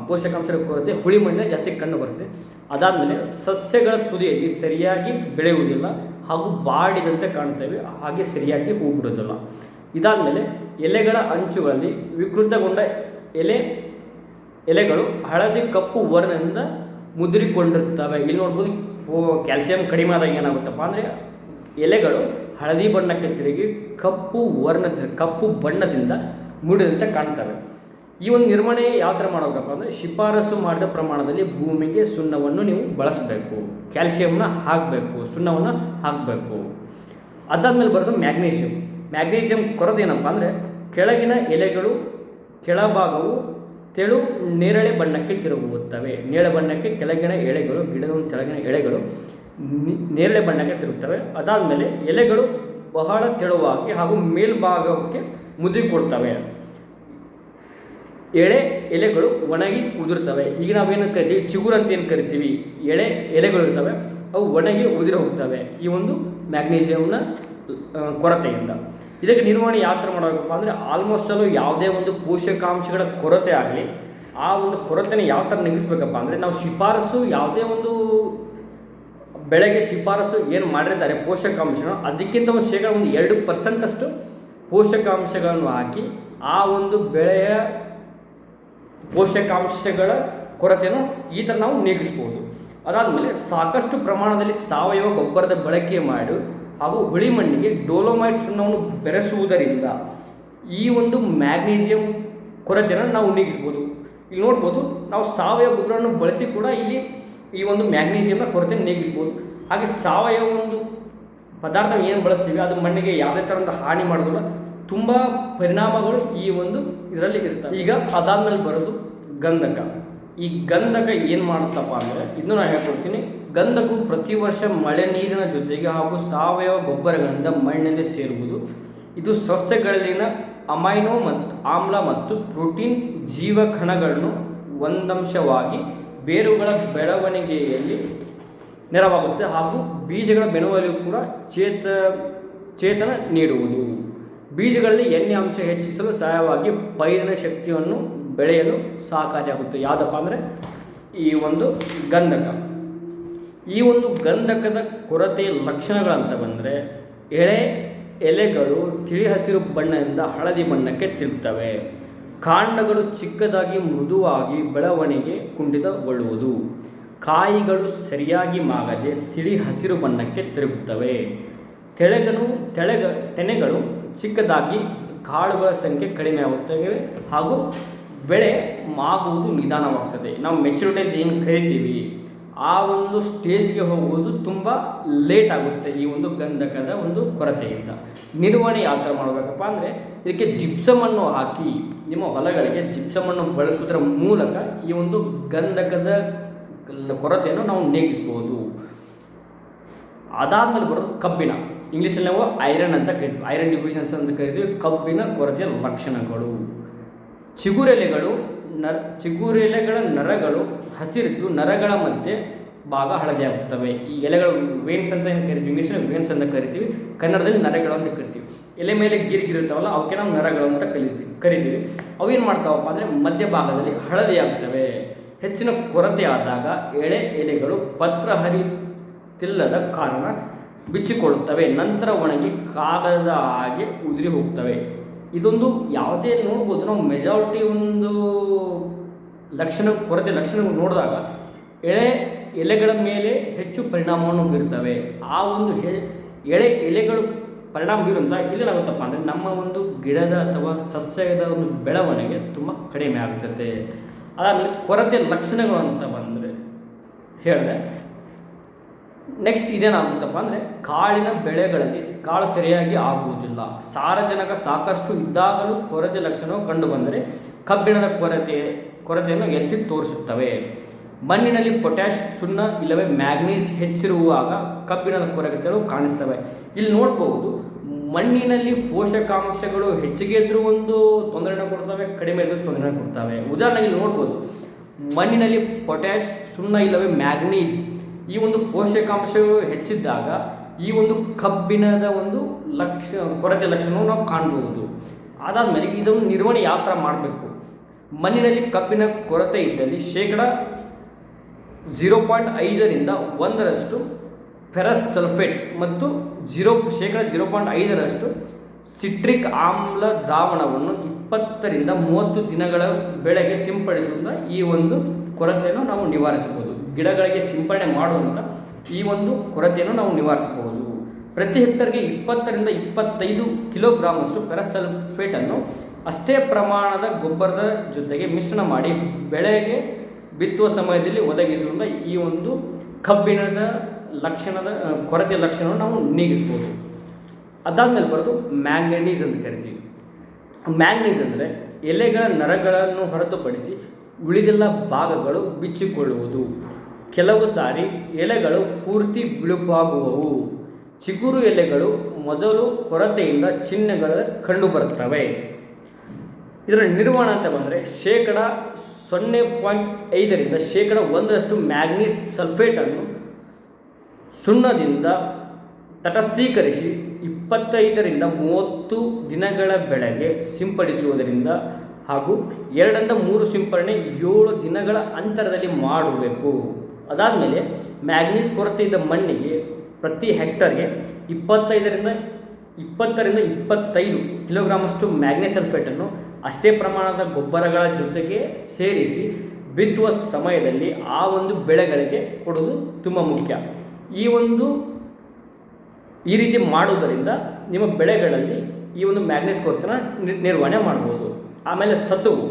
ಪೋಷಕಾಂಶಗಳ ಕೊರತೆ ಹುಳಿ ಮಣ್ಣಿನ ಜಾಸ್ತಿ ಕಂಡು ಬರ್ತದೆ. ಅದಾದಮೇಲೆ ಸಸ್ಯಗಳ ತುದಿಯಲ್ಲಿ ಸರಿಯಾಗಿ ಬೆಳೆಯುವುದಿಲ್ಲ ಹಾಗೂ ಬಾಡಿದಂತೆ ಕಾಣ್ತವೆ ಹಾಗೆ ಸರಿಯಾಗಿ ಹೂ ಬಿಡೋದಿಲ್ಲ ಇದಾದಮೇಲೆ ಎಲೆಗಳ ಅಂಚುಗಳಲ್ಲಿ ವಿಕೃತಗೊಂಡ ಎಲೆ, ಎಲೆಗಳು ಹಳದಿ ಕಪ್ಪು ವರ್ಣದಿಂದ ಮುದುರಿಕೊಂಡಿರ್ತವೆ ಇಲ್ಲಿ ನೋಡ್ಬೋದು ಕ್ಯಾಲ್ಸಿಯಂ ಕಡಿಮೆ ಆದಾಗ ಏನಾಗುತ್ತಪ್ಪ ಅಂದರೆ ಎಲೆಗಳು ಹಳದಿ ಬಣ್ಣಕ್ಕೆ ತಿರುಗಿ ಕಪ್ಪು ವರ್ಣದ, ಕಪ್ಪು ಬಣ್ಣದಿಂದ ಮೂಡಿದಂತೆ ಕಾಣ್ತವೆ. ಈ ಒಂದು ನಿರ್ವಹಣೆ ಯಾವ ಥರ ಮಾಡಬೇಕಪ್ಪ ಅಂದರೆ ಶಿಫಾರಸು ಮಾಡಿದ ಪ್ರಮಾಣದಲ್ಲಿ ಭೂಮಿಗೆ ಸುಣ್ಣವನ್ನು ನೀವು ಬಳಸಬೇಕು, ಕ್ಯಾಲ್ಸಿಯಂನ ಹಾಕಬೇಕು, ಸುಣ್ಣವನ್ನು ಹಾಕಬೇಕು. ಅದಾದ್ಮೇಲೆ ಬರೋದು ಮ್ಯಾಗ್ನೀಷಿಯಂ. ಮ್ಯಾಗ್ನೀಷಿಯಂ ಕೊರತೆ ಏನಪ್ಪ ಅಂದರೆ ಕೆಳಗಿನ ಎಲೆಗಳು ಕೆಳಭಾಗವು ತೆಳು ನೇರಳೆ ಬಣ್ಣಕ್ಕೆ ತಿರುಗುತ್ತವೆ. ನೇರಳೆ ಬಣ್ಣಕ್ಕೆ ಕೆಳಗಿನ ಎಳೆಗಳು ಗಿಡದ ಕೆಳಗಿನ ಎಳೆಗಳು ನೇರಳೆ ಬಣ್ಣಕ್ಕೆ ತಿರುಗುತ್ತವೆ ಅದಾದಮೇಲೆ ಎಲೆಗಳು ಬಹಳ ತೆಳುವಾಗಿ ಹಾಗೂ ಮೇಲ್ಭಾಗಕ್ಕೆ ಮುದ್ರಿಕೊಡ್ತವೆ ಎಳೆ ಎಲೆಗಳು ಒಣಗಿ ಉದುರ್ತವೆ. ಈಗ ನಾವೇನು ಕರಿತೀವಿ? ಚಿಗುರು ಅಂತ ಏನು ಕರಿತೀವಿ? ಎಳೆ ಎಲೆಗಳು ಇರ್ತವೆ. ಅವು ಒಣಗಿ ಉದುರಿ ಹೋಗ್ತವೆ. ಈ ಒಂದು ಮ್ಯಾಗ್ನೀಷಿಯಂನ ಕೊರತೆಯಿಂದ. ಇದಕ್ಕೆ ನಿರ್ವಹಣೆ ಯಾವ ಥರ ಮಾಡಬೇಕಪ್ಪ ಅಂದರೆ ಆಲ್ಮೋಸ್ಟ್ ಅಲ್ಲೂ ಯಾವುದೇ ಒಂದು ಪೋಷಕಾಂಶಗಳ ಕೊರತೆ ಆಗಲಿ, ಆ ಒಂದು ಕೊರತೆನ ಯಾವ ಥರ ನಿಗಿಸ್ಬೇಕಪ್ಪ ಅಂದರೆ ನಾವು ಶಿಫಾರಸು ಯಾವುದೇ ಒಂದು ಬೆಳೆಗೆ ಶಿಫಾರಸು ಏನು ಮಾಡಿರ್ತಾರೆ ಪೋಷಕಾಂಶನ, ಅದಕ್ಕಿಂತ ಒಂದು ಶೇಕಡ ಒಂದು ಎರಡು ಪರ್ಸೆಂಟಷ್ಟು ಪೋಷಕಾಂಶಗಳನ್ನು ಹಾಕಿ ಆ ಒಂದು ಬೆಳೆಯ ಪೋಷಕಾಂಶಗಳ ಕೊರತೆಯನ್ನು ಈ ಥರ ನಾವು ನೀಗಿಸ್ಬೋದು. ಅದಾದಮೇಲೆ ಸಾಕಷ್ಟು ಪ್ರಮಾಣದಲ್ಲಿ ಸಾವಯವ ಗೊಬ್ಬರದ ಬಳಕೆ ಮಾಡಿ ಹಾಗೂ ಹುಳಿ ಮಣ್ಣಿಗೆ ಡೋಲೋಮೈಟ್ ಸುಣ್ಣವನ್ನು ಬೆರೆಸುವುದರಿಂದ ಈ ಒಂದು ಮ್ಯಾಗ್ನೀಷಿಯಂ ಕೊರತೆಯನ್ನು ನಾವು ನೀಗಿಸ್ಬೋದು. ಇಲ್ಲಿ ನೋಡ್ಬೋದು, ನಾವು ಸಾವಯವ ಗೊಬ್ಬರವನ್ನು ಬಳಸಿ ಕೂಡ ಇಲ್ಲಿ ಈ ಒಂದು ಮ್ಯಾಗ್ನೀಷಿಯಂನ ಕೊರತೆ ನೀಗಿಸ್ಬೋದು. ಹಾಗೆ ಸಾವಯವ ಒಂದು ಪದಾರ್ಥ ಏನು ಬಳಸ್ತೀವಿ, ಅದು ಮಣ್ಣಿಗೆ ಯಾವುದೇ ಥರದ ಹಾನಿ ಮಾಡೋದಿಲ್ಲ. ತುಂಬ ಪರಿಣಾಮಗಳು ಈ ಒಂದು ಇದರಲ್ಲಿ ಇರ್ತವೆ. ಈಗ ಅದಾದ್ಮೇಲೆ ಬರೋದು ಗಂಧಕ. ಈ ಗಂಧಕ ಏನು ಮಾಡುತ್ತಪ್ಪ ಅಂದರೆ ಇದನ್ನು ನಾನು ಹೇಳ್ಕೊಡ್ತೀನಿ. ಗಂಧಕವು ಪ್ರತಿ ವರ್ಷ ಮಳೆ ನೀರಿನ ಜೊತೆಗೆ ಹಾಗೂ ಸಾವಯವ ಗೊಬ್ಬರಗಳಿಂದ ಮಣ್ಣಿನಲ್ಲಿ ಸೇರುವುದು. ಇದು ಸಸ್ಯಗಳಲ್ಲಿನ ಅಮೈನೋ ಮತ್ತು ಆಮ್ಲ ಮತ್ತು ಪ್ರೋಟೀನ್ ಜೀವಕಣಗಳನ್ನು ಒಂದಂಶವಾಗಿ ಬೇರುಗಳ ಬೆಳವಣಿಗೆಯಲ್ಲಿ ನೆರವಾಗುತ್ತೆ ಹಾಗೂ ಬೀಜಗಳ ಬೆಳವಣಿಗೆಯೂ ಕೂಡ ಚೇತ, ಚೇತನ ನೀಡುವುದು. ಬೀಜಗಳಲ್ಲಿ ಎಣ್ಣೆ ಅಂಶ ಹೆಚ್ಚಿಸಲು ಸಹಾಯವಾಗಿ ಪೈರಿನ ಶಕ್ತಿಯನ್ನು ಬೆಳೆಯಲು ಸಹಕಾರಿಯಾಗುತ್ತೆ. ಯಾವುದಪ್ಪ ಅಂದರೆ ಈ ಒಂದು ಗಂಧಕ. ಈ ಒಂದು ಗಂಧಕದ ಕೊರತೆಯ ಲಕ್ಷಣಗಳಂತ ಬಂದರೆ ಎಳೆ, ಎಲೆಗಳು ತಿಳಿ ಹಸಿರು ಬಣ್ಣದಿಂದ ಹಳದಿ ಬಣ್ಣಕ್ಕೆ ತಿರುಗುತ್ತವೆ ಕಾಂಡಗಳು ಚಿಕ್ಕದಾಗಿ ಮೃದುವಾಗಿ ಬೆಳವಣಿಗೆ ಕುಂಠಿತಗೊಳ್ಳುವುದು. ಕಾಯಿಗಳು ಸರಿಯಾಗಿ ಮಾಗದೆ ತಿಳಿ ಹಸಿರು ಬಣ್ಣಕ್ಕೆ ತಿರುಗುತ್ತವೆ. ತೆಳೆಗನು, ತೆಳೆಗ, ತೆನೆಗಳು ಚಿಕ್ಕದಾಗಿ ಕಾಳುಗಳ ಸಂಖ್ಯೆ ಕಡಿಮೆ ಆಗುತ್ತವೆ ಹಾಗೂ ಬೆಳೆ ಮಾಗುವುದು ನಿಧಾನವಾಗ್ತದೆ ನಾವು ಮೆಚುರಿಟಿ ಏನು ಕರಿತೀವಿ. ಆ ಒಂದು ಸ್ಟೇಜ್ಗೆ ಹೋಗುವುದು ತುಂಬ ಲೇಟ್ ಆಗುತ್ತೆ ಈ ಒಂದು ಗಂಧಕದ ಒಂದು ಕೊರತೆಯಿಂದ. ನಿರ್ವಹಣೆ ಯಾವ ಥರ ಮಾಡಬೇಕಪ್ಪ ಅಂದರೆ ಇದಕ್ಕೆ ಜಿಪ್ಸಮನ್ನು ಹಾಕಿ ನಿಮ್ಮ ಹೊಲಗಳಿಗೆ ಜಿಪ್ಸಮನ್ನು ಬಳಸುವುದರ ಮೂಲಕ ಈ ಒಂದು ಗಂಧಕದ ಕೊರತೆಯನ್ನು ನಾವು ನೀಗಿಸ್ಬೋದು. ಅದಾದಮೇಲೆ ಬರೋದು ಕಬ್ಬಿಣ ಇಂಗ್ಲೀಷಲ್ಲಿ ನಾವು ಐರನ್ ಅಂತ ಕರಿತೀವಿ. ಐರನ್ ಡಿಫಿಷನ್ಸ್ ಅಂತ ಕರಿತೀವಿ. ಕಬ್ಬಿನ ಕೊರತೆಯ ಲಕ್ಷಣಗಳು. ಚಿಗುರೆಲೆಗಳು ನರ ಚಿಗುರೆಲೆಗಳ ನರಗಳು, ಹಸಿರಿದ್ದು ನರಗಳ ಮಧ್ಯೆ ಭಾಗ ಹಳದಿ ಆಗುತ್ತವೆ. ಈ ಎಲೆಗಳು ವೇನ್ಸ್ ಅಂತ ಏನು ಕರಿತೀವಿ? ಇಂಗ್ಲೀಷಲ್ಲಿ ವೇನ್ಸ್ ಅಂತ ಕರಿತೀವಿ. ಕನ್ನಡದಲ್ಲಿ ನರಗಳು ಅಂತ ಕರಿತೀವಿ. ಎಲೆ ಮೇಲೆ ಗಿರಿಗಿರುತ್ತವಲ್ಲ ಅವಕ್ಕೆ ನಾವು ನರಗಳು ಅಂತ ಕಲಿತೀವಿ, ಕರಿತೀವಿ. ಅವು ಏನು ಮಾಡ್ತಾವಪ್ಪ ಅಂದರೆ ಮಧ್ಯಭಾಗದಲ್ಲಿ ಹಳದಿ ಆಗ್ತವೆ. ಹೆಚ್ಚಿನ ಕೊರತೆ ಆದಾಗ ಎಳೆ ಎಲೆಗಳು ಪತ್ರ ಹರಿತಿಲ್ಲದ ಕಾರಣ ಬಿಚ್ಚಿಕೊಳ್ಳುತ್ತವೆ. ನಂತರ ಒಣಗಿ ಕಾಗದ ಹಾಗೆ ಉದುರಿ ಹೋಗ್ತವೆ. ಇದೊಂದು ಯಾವುದೇ ನೋಡ್ಬೋದು. ನಾವು ಮೆಜಾರಿಟಿ ಒಂದು ಲಕ್ಷಣ, ಕೊರತೆ ಲಕ್ಷಣ ನೋಡಿದಾಗ ಎಳೆ ಎಲೆಗಳ ಮೇಲೆ ಹೆಚ್ಚು ಪರಿಣಾಮವನ್ನು ಬೀರುತ್ತವೆ. ಆ ಒಂದು ಎಳೆ, ಎಲೆಗಳು ಪರಿಣಾಮ ಬೀರುವಂಥ ಇಲ್ಲೇನಾಗುತ್ತಪ್ಪ ಅಂದರೆ ನಮ್ಮ ಒಂದು ಗಿಡದ ಅಥವಾ ಸಸ್ಯದ ಒಂದು ಬೆಳವಣಿಗೆ ತುಂಬ ಕಡಿಮೆ ಆಗ್ತದೆ. ಅದಾದಮೇಲೆ ಕೊರತೆ ಲಕ್ಷಣಗಳು ಅಂತ ಬಂದರೆ ಹೇಳಿದೆ. ನೆಕ್ಸ್ಟ್ ಇದೇನಾಗುತ್ತಪ್ಪ ಅಂದರೆ ಕಾಳಿನ ಬೆಳೆಗಳಲ್ಲಿ ಕಾಳು ಸರಿಯಾಗಿ ಆಗುವುದಿಲ್ಲ. ಸಾರಜನಕ ಸಾಕಷ್ಟು ಇದ್ದಾಗಲೂ ಕೊರತೆ ಲಕ್ಷಣವು ಕಂಡುಬಂದರೆ ಕಬ್ಬಿಣದ ಕೊರತೆ, ಕೊರತೆಯನ್ನು ಎತ್ತಿ ತೋರಿಸುತ್ತವೆ. ಮಣ್ಣಿನಲ್ಲಿ ಪೊಟ್ಯಾಶ್ ಸುಣ್ಣ ಇಲ್ಲವೇ ಮ್ಯಾಗ್ನೀಸ್ ಹೆಚ್ಚಿರುವಾಗ ಕಬ್ಬಿಣದ ಕೊರತೆಗಳು ಕಾಣಿಸ್ತವೆ. ಇಲ್ಲಿ ನೋಡ್ಬೋದು, ಮಣ್ಣಿನಲ್ಲಿ ಪೋಷಕಾಂಶಗಳು ಹೆಚ್ಚಿಗೆ ಇದ್ರೂ ಒಂದು ತೊಂದರೆನ ಕೊಡ್ತವೆ, ಕಡಿಮೆ ಇದ್ರೂ ತೊಂದರೆ ಕೊಡ್ತವೆ. ಉದಾಹರಣೆಗೆ ಇಲ್ಲಿ ನೋಡ್ಬೋದು, ಮಣ್ಣಿನಲ್ಲಿ ಪೊಟ್ಯಾಶ್ ಸುಣ್ಣ ಇಲ್ಲವೇ ಮ್ಯಾಗ್ನೀಸ್ ಈ ಒಂದು ಪೋಷಕಾಂಶಗಳು ಹೆಚ್ಚಿದ್ದಾಗ ಈ ಒಂದು ಕಬ್ಬಿಣದ ಒಂದು ಲಕ್ಷ, ಕೊರತೆ ಲಕ್ಷಣವನ್ನು ನಾವು ಕಾಣಬಹುದು ಅದಾದಮೇಲೆ ಇದನ್ನು ನಿರ್ವಹಣೆ ಯಾವ ಥರ ಮಾಡಬೇಕು? ಮಣ್ಣಿನಲ್ಲಿ ಕಬ್ಬಿನ ಕೊರತೆ ಇದ್ದಲ್ಲಿ ಶೇಕಡ ಝೀರೋ ಪಾಯಿಂಟ್ ಐದರಿಂದ ಒಂದರಷ್ಟು ಫೆರಸ್ ಸಲ್ಫೇಟ್ ಮತ್ತು ಜೀರೋ ಶೇಕಡ ಜೀರೋ ಪಾಯಿಂಟ್ ಐದರಷ್ಟು ಸಿಟ್ರಿಕ್ ಆಮ್ಲ ದ್ರಾವಣವನ್ನು ಇಪ್ಪತ್ತರಿಂದ ಮೂವತ್ತು ದಿನಗಳ ಬೆಳೆಗೆ ಸಿಂಪಡಿಸುವುದರಿಂದ ಈ ಒಂದು ಕೊರತೆಯನ್ನು ನಾವು ನಿವಾರಿಸಬಹುದು. ಗಿಡಗಳಿಗೆ ಸಿಂಪಡಣೆ ಮಾಡುವಂಥ ಈ ಒಂದು ಕೊರತೆಯನ್ನು ನಾವು ನಿವಾರಿಸಬಹುದು. ಪ್ರತಿ ಹೆಕ್ಟರ್ಗೆ ಇಪ್ಪತ್ತರಿಂದ ಇಪ್ಪತ್ತೈದು ಕಿಲೋಗ್ರಾಮಷ್ಟು ಪೆರಸಲ್ಫೇಟನ್ನು ಅಷ್ಟೇ ಪ್ರಮಾಣದ ಗೊಬ್ಬರದ ಜೊತೆಗೆ ಮಿಶ್ರಣ ಮಾಡಿ ಬೆಳೆಗೆ ಬಿತ್ತುವ ಸಮಯದಲ್ಲಿ ಒದಗಿಸುವಂಥ ಈ ಒಂದು ಕಬ್ಬಿಣದ ಲಕ್ಷಣದ ಕೊರತೆ ಲಕ್ಷಣವನ್ನು ನಾವು ನೀಗಿಸ್ಬೋದು. ಅದಾದಮೇಲೆ ಬರೋದು ಮ್ಯಾಂಗನೀಸ್ ಅಂತ ಕರಿತೀವಿ. ಮ್ಯಾಂಗನೀಸ್ ಅಂದರೆ ಎಲೆಗಳ ನರಗಳನ್ನು ಹೊರತುಪಡಿಸಿ ಉಳಿದೆಲ್ಲ ಭಾಗಗಳು ಬಿಚ್ಚಿಕೊಳ್ಳುವುದು. ಕೆಲವು ಸಾರಿ ಎಲೆಗಳು ಪೂರ್ತಿ ಬಿಳುಪಾಗುವವು. ಚಿಗುರು ಎಲೆಗಳು ಮೊದಲು ಕೊರತೆಯಿಂದ ಚಿಹ್ನೆಗಳ ಕಂಡುಬರುತ್ತವೆ ಇದರ ನಿರ್ವಹಣೆ ಅಂತ ಬಂದರೆ ಶೇಕಡ ಸೊನ್ನೆ ಪಾಯಿಂಟ್ ಐದರಿಂದ ಶೇಕಡ ಒಂದರಷ್ಟು ಮ್ಯಾಗ್ನೀಸ್ ಸಲ್ಫೇಟನ್ನು ಸುಣ್ಣದಿಂದ ತಟಸ್ಥೀಕರಿಸಿ ಇಪ್ಪತ್ತೈದರಿಂದ ಮೂವತ್ತು ದಿನಗಳ ಬೆಳೆಗೆ ಸಿಂಪಡಿಸುವುದರಿಂದ ಹಾಗೂ ಎರಡರಿಂದ ಮೂರು ಸಿಂಪಡಣೆ ಏಳು ದಿನಗಳ ಅಂತರದಲ್ಲಿ ಮಾಡಬೇಕು. ಅದಾದಮೇಲೆ ಮ್ಯಾಗ್ನೀಸ್ ಕೊರತೆ ಇದ್ದ ಮಣ್ಣಿಗೆ ಪ್ರತಿ ಹೆಕ್ಟರ್ಗೆ ಇಪ್ಪತ್ತೈದರಿಂದ ಇಪ್ಪತ್ತರಿಂದ ಇಪ್ಪತ್ತೈದು ಕಿಲೋಗ್ರಾಮಷ್ಟು ಮ್ಯಾಗ್ನೀಸ್ ಸಲ್ಫೇಟನ್ನು ಅಷ್ಟೇ ಪ್ರಮಾಣದ ಗೊಬ್ಬರಗಳ ಜೊತೆಗೆ ಸೇರಿಸಿ ಬಿತ್ತುವ ಸಮಯದಲ್ಲಿ ಆ ಒಂದು ಬೆಳೆಗಳಿಗೆ ಕೊಡೋದು ತುಂಬ ಮುಖ್ಯ. ಈ ಒಂದು ಈ ರೀತಿ ಮಾಡುವುದರಿಂದ ನಿಮ್ಮ ಬೆಳೆಗಳಲ್ಲಿ ಈ ಒಂದು ಮ್ಯಾಗ್ನೆಸ್ ಕೊರತೆನ ನಿರ್ವಹಣೆ ಮಾಡ್ಬೋದು. ಆಮೇಲೆ ಸತುವು.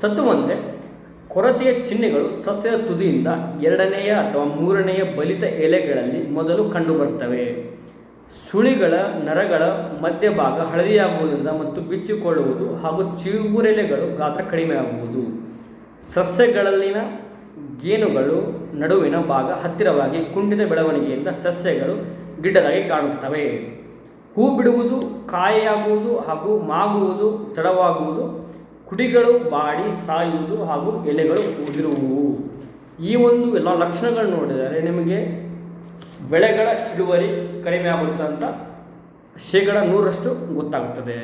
ಸತುವು ಕೊರತೆಯ ಚಿಹ್ನೆಗಳು ಸಸ್ಯದ ತುದಿಯಿಂದ ಎರಡನೆಯ ಅಥವಾ ಮೂರನೆಯ ಬಲಿತ ಎಲೆಗಳಲ್ಲಿ ಮೊದಲು ಕಂಡುಬರ್ತವೆ. ಸುಳಿಗಳ ನರಗಳ ಮಧ್ಯಭಾಗ ಹಳದಿಯಾಗುವುದರಿಂದ ಮತ್ತು ಬಿಚ್ಚಿಕೊಳ್ಳುವುದು ಹಾಗೂ ಚಿಗುರೆಲೆಗಳು ಗಾತ್ರ ಕಡಿಮೆಯಾಗುವುದು. ಸಸ್ಯಗಳಲ್ಲಿನ ಗೇನುಗಳು ನಡುವಿನ ಭಾಗ ಹತ್ತಿರವಾಗಿ ಕುಂಡಿದ ಬೆಳವಣಿಗೆಯಿಂದ ಸಸ್ಯಗಳು ಗಿಡ್ಡದಾಗಿ ಕಾಣುತ್ತವೆ. ಹೂ ಬಿಡುವುದು ಕಾಯಿಯಾಗುವುದು ಹಾಗೂ ಮಾಗುವುದು, ತಡವಾಗುವುದು, ಕುಡಿಗಳು ಬಾಡಿ ಸಾಯುವುದು ಹಾಗೂ ಎಲೆಗಳು ಉದುರುವುವು ಈ ಒಂದು ಎಲ್ಲ ಲಕ್ಷಣಗಳು ನೋಡಿದರೆ ನಿಮಗೆ ಬೆಳೆಗಳ ಇಳುವರಿ ಕಡಿಮೆ ಆಗುತ್ತೆ ಅಂತ ಶೇಕಡ ನೂರಷ್ಟು ಗೊತ್ತಾಗುತ್ತದೆ.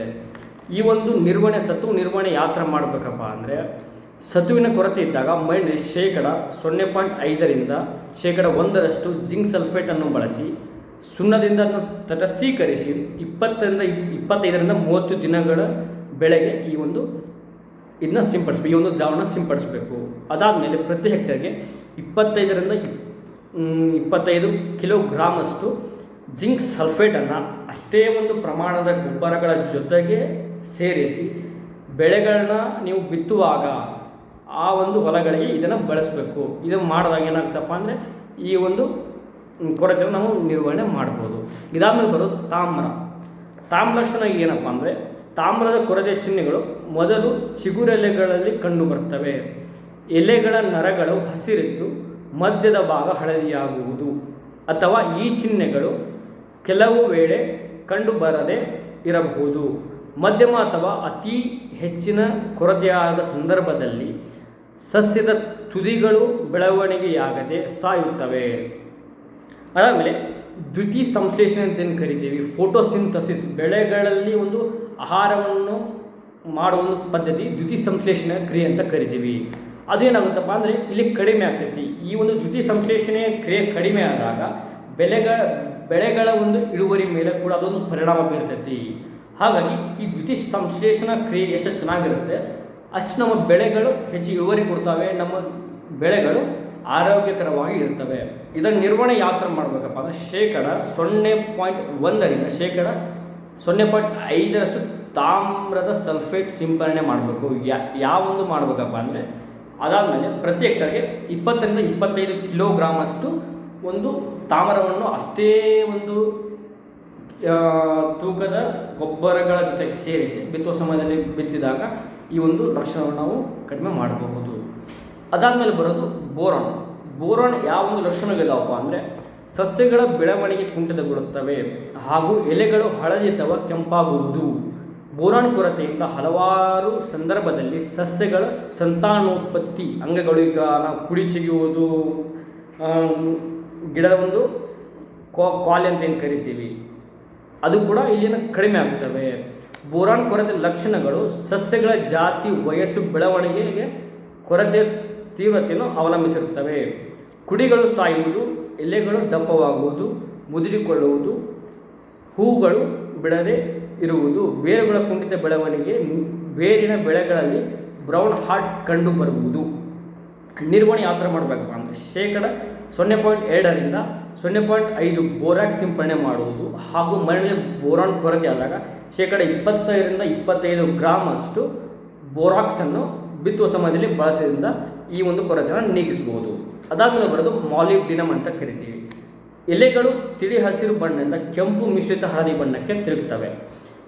ಈ ಒಂದು ನಿರ್ವಹಣೆ ಸತ್ತು ನಿರ್ವಹಣೆ ಯಾವ ಮಾಡಬೇಕಪ್ಪ ಅಂದರೆ ಸತುವಿನ ಕೊರತೆ ಇದ್ದಾಗ ಮೈಂಡ್ ಶೇಕಡ ಸೊನ್ನೆ ಪಾಯಿಂಟ್ ಐದರಿಂದ ಶೇಕಡ ಒಂದರಷ್ಟು ಜಿಂಕ್ ಸಲ್ಫೇಟನ್ನು ಬಳಸಿ ಸುಣ್ಣದಿಂದ ಅದನ್ನು ತಟಸ್ಥೀಕರಿಸಿ ಇಪ್ಪತ್ತರಿಂದ ಇಪ್- ಇಪ್ಪತ್ತೈದರಿಂದ ಮೂವತ್ತು ದಿನಗಳ ಬೆಳೆಗೆ ಈ ಒಂದು ಇದನ್ನ ಸಿಂಪಡಿಸ್ಬೇಕು ಈ ಒಂದು ದ್ರಾವಣ ಸಿಂಪಡಿಸಬೇಕು. ಅದಾದಮೇಲೆ ಪ್ರತಿ ಹೆಕ್ಟರ್ಗೆ ಇಪ್ಪತ್ತೈದರಿಂದ ಇಪ್- ಮ್, ಇಪ್ಪತ್ತೈದು ಕಿಲೋಗ್ರಾಮಷ್ಟು ಜಿಂಕ್ ಸಲ್ಫೇಟನ್ನು ಅಷ್ಟೇ ಒಂದು ಪ್ರಮಾಣದ ಗೊಬ್ಬರಗಳ ಜೊತೆಗೆ ಸೇರಿಸಿ ಬೆಳೆಗಳನ್ನ ನೀವು ಬಿತ್ತುವಾಗ ಆ ಒಂದು ಹೊಲಗಳಿಗೆ ಇದನ್ನು ಬಳಸಬೇಕು. ಇದನ್ನು ಮಾಡಿದಾಗ ಏನಾಗ್ತಪ್ಪ ಅಂದರೆ ಈ ಒಂದು ಕೊರತೆಯನ್ನು ನಾವು ನಿರ್ವಹಣೆ ಮಾಡ್ಬೋದು. ಇದಾದಮೇಲೆ ಬರೋದು ತಾಮ್ರ. ತಾಮ್ರ ಲಕ್ಷಣ ಏನಪ್ಪ ಅಂದರೆ ತಾಮ್ರದ ಕೊರತೆ ಚಿಹ್ನೆಗಳು ಮೊದಲು ಚಿಗುರೆಲೆಗಳಲ್ಲಿ ಕಂಡುಬರ್ತವೆ ಎಲೆಗಳ ನರಗಳು ಹಸಿರಿದ್ದು ಮಧ್ಯದ ಭಾಗ ಹಳದಿಯಾಗುವುದು. ಅಥವಾ ಈ ಚಿಹ್ನೆಗಳು ಕೆಲವು ವೇಳೆ ಕಂಡುಬರದೆ ಇರಬಹುದು. ಮಧ್ಯಮ ಅಥವಾ ಅತಿ ಹೆಚ್ಚಿನ ಕೊರತೆಯಾದ ಸಂದರ್ಭದಲ್ಲಿ ಸಸ್ಯದ ತುದಿಗಳು ಬೆಳವಣಿಗೆಯಾಗದೆ ಸಾಯುತ್ತವೆ. ಅದಾದಮೇಲೆ ದ್ವಿತೀಯ ಸಂಶ್ಲೇಷಣೆ ಅಂತ ಏನು ಕರಿತೀವಿ? ಫೋಟೋಸಿಂಥಸಿಸ್. ಬೆಳೆಗಳಲ್ಲಿ ಒಂದು ಆಹಾರವನ್ನು ಮಾಡುವ ಒಂದು ಪದ್ಧತಿ ದ್ವಿತೀಯ ಸಂಶ್ಲೇಷಣೆ ಕ್ರಿಯೆ ಅಂತ ಕರಿತೀವಿ. ಅದೇನಾಗುತ್ತಪ್ಪ ಅಂದರೆ ಇಲ್ಲಿ ಕಡಿಮೆ ಆಗ್ತೈತಿ. ಈ ಒಂದು ದ್ವಿತೀಯ ಸಂಶ್ಲೇಷಣೆ ಕ್ರಿಯೆ ಕಡಿಮೆ ಆದಾಗ ಬೆಳೆಗಳ ಬೆಳೆಗಳ ಒಂದು ಇಳುವರಿ ಮೇಲೆ ಕೂಡ ಅದೊಂದು ಪರಿಣಾಮ ಬೀರ್ತೈತಿ. ಹಾಗಾಗಿ ಈ ದ್ವಿತೀಯ ಸಂಶ್ಲೇಷಣಾ ಕ್ರಿಯೆ ಎಷ್ಟು ಚೆನ್ನಾಗಿರುತ್ತೆ. ಅಷ್ಟು ನಮ್ಮ ಬೆಳೆಗಳು ಹೆಚ್ಚು ಇಳುವರಿ ಕೊಡ್ತವೆ, ನಮ್ಮ ಬೆಳೆಗಳು ಆರೋಗ್ಯಕರವಾಗಿ ಇರ್ತವೆ. ಇದರ ನಿರ್ವಹಣೆ ಯಾವ ಥರ ಮಾಡಬೇಕಪ್ಪ ಅಂದರೆ ಶೇಕಡ ಸೊನ್ನೆ ಪಾಯಿಂಟ್ ಒಂದರಿಂದ ಶೇಕಡ ಸೊನ್ನೆ ಪಾಯಿಂಟ್ ಐದರಷ್ಟು ತಾಮ್ರದ ಸಲ್ಫೇಟ್ ಸಿಂಪರಣೆ ಮಾಡಬೇಕು. ಯಾ, ಯಾವೊಂದು ಮಾಡಬೇಕಪ್ಪ ಅಂದರೆ ಅದಾದಮೇಲೆ ಪ್ರತಿ ಹೆಕ್ಟರ್ಗೆ ಇಪ್ಪತ್ತರಿಂದ ಇಪ್ಪತ್ತೈದು ಕಿಲೋಗ್ರಾಮ್ ಅಷ್ಟು ಒಂದು ತಾಮ್ರವನ್ನು ಅಷ್ಟೇ ಒಂದು ತೂಕದ ಗೊಬ್ಬರಗಳ ಜೊತೆಗೆ ಸೇರಿಸಿ ಬಿತ್ತುವ ಸಮಯದಲ್ಲಿ ಬಿತ್ತಿದಾಗ ಈ ಒಂದು ಲಕ್ಷಣವನ್ನು ನಾವು ಕಡಿಮೆ ಮಾಡಬಹುದು. ಅದಾದಮೇಲೆ ಬರೋದು ಬೋರಾನ್. ಬೋರಾನ್ ಯಾವ ಒಂದು ಲಕ್ಷಣಗಳಿದಾವಪ್ಪ ಅಂದರೆ ಸಸ್ಯಗಳ ಬೆಳವಣಿಗೆ ಕುಂಠಿತಗೊಳ್ಳುತ್ತವೆ ಹಾಗೂ ಎಲೆಗಳು ಹಳದಿ ಅಥವಾ ಕೆಂಪಾಗುವುದು. ಬೋರಾನ್ ಕೊರತೆಯಿಂದ ಹಲವಾರು ಸಂದರ್ಭದಲ್ಲಿ ಸಸ್ಯಗಳ ಸಂತಾನೋತ್ಪತ್ತಿ ಅಂಗಗಳು. ಈಗ ನಾವು ಕುಡಿ ಚಿಗಿಯುವುದು ಗಿಡದ ಒಂದು ಕ್ವಾಲಿ ಅಂತ ಏನು ಕರಿತೀವಿ, ಅದು ಕೂಡ ಇಲ್ಲಿನ ಕಡಿಮೆ ಆಗ್ತವೆ. ಬೋರಾನ್ ಕೊರತೆ ಲಕ್ಷಣಗಳು ಸಸ್ಯಗಳ ಜಾತಿ, ವಯಸ್ಸು, ಬೆಳವಣಿಗೆಗೆ ಕೊರತೆ ತೀವ್ರತೆಯನ್ನು ಅವಲಂಬಿಸಿರುತ್ತವೆ. ಕುಡಿಗಳು ಸಾಯುವುದು, ಎಲೆಗಳು ದಪ್ಪವಾಗುವುದು ಮುದುರಿಕೊಳ್ಳುವುದು ಹೂಗಳು ಬಿಡದೆ ಇರುವುದು ಬೇರುಗಳ ಕುಂಠಿತ ಬೆಳವಣಿಗೆ, ಬೇರಿನ ಬೆಳೆಗಳಲ್ಲಿ ಬ್ರೌನ್ ಹಾರ್ಟ್ ಕಂಡು ಬರುವುದು. ನಿರ್ವಹಣೆ ಯಾವ ಮಾಡಬೇಕಪ್ಪ ಅಂದರೆ ಶೇಕಡ ಸೊನ್ನೆ ಪಾಯಿಂಟ್ ಎರಡರಿಂದ ಸೊನ್ನೆ ಪಾಯಿಂಟ್ ಐದು ಬೋರಾಕ್ ಸಿಂಪಡಣೆ ಮಾಡುವುದು ಹಾಗೂ ಮರಳಿನ ಬೋರಾನ್ ಕೊರತೆ ಆದಾಗ ಶೇಕಡ ಇಪ್ಪತ್ತೈದರಿಂದ ಇಪ್ಪತ್ತೈದು ಗ್ರಾಮ್ ಅಷ್ಟು ಬೋರಾಕ್ಸನ್ನು ಬಿತ್ತುವ ಸಮಯದಲ್ಲಿ ಬಳಸೋದ್ರಿಂದ ಈ ಒಂದು ಕೊರತೆಯನ್ನು ನೀಗಿಸಬಹುದು ಅದಾದಮೇಲೆ ಬರೋದು ಮಾಲಿಬ್ಡಿನಮ್ ಅಂತ ಕರಿತೀವಿ. ಎಲೆಗಳು ತಿಳಿ ಹಸಿರು ಬಣ್ಣದಿಂದ ಕೆಂಪು ಮಿಶ್ರಿತ ಹಳದಿ ಬಣ್ಣಕ್ಕೆ ತಿರುಗುತ್ತವೆ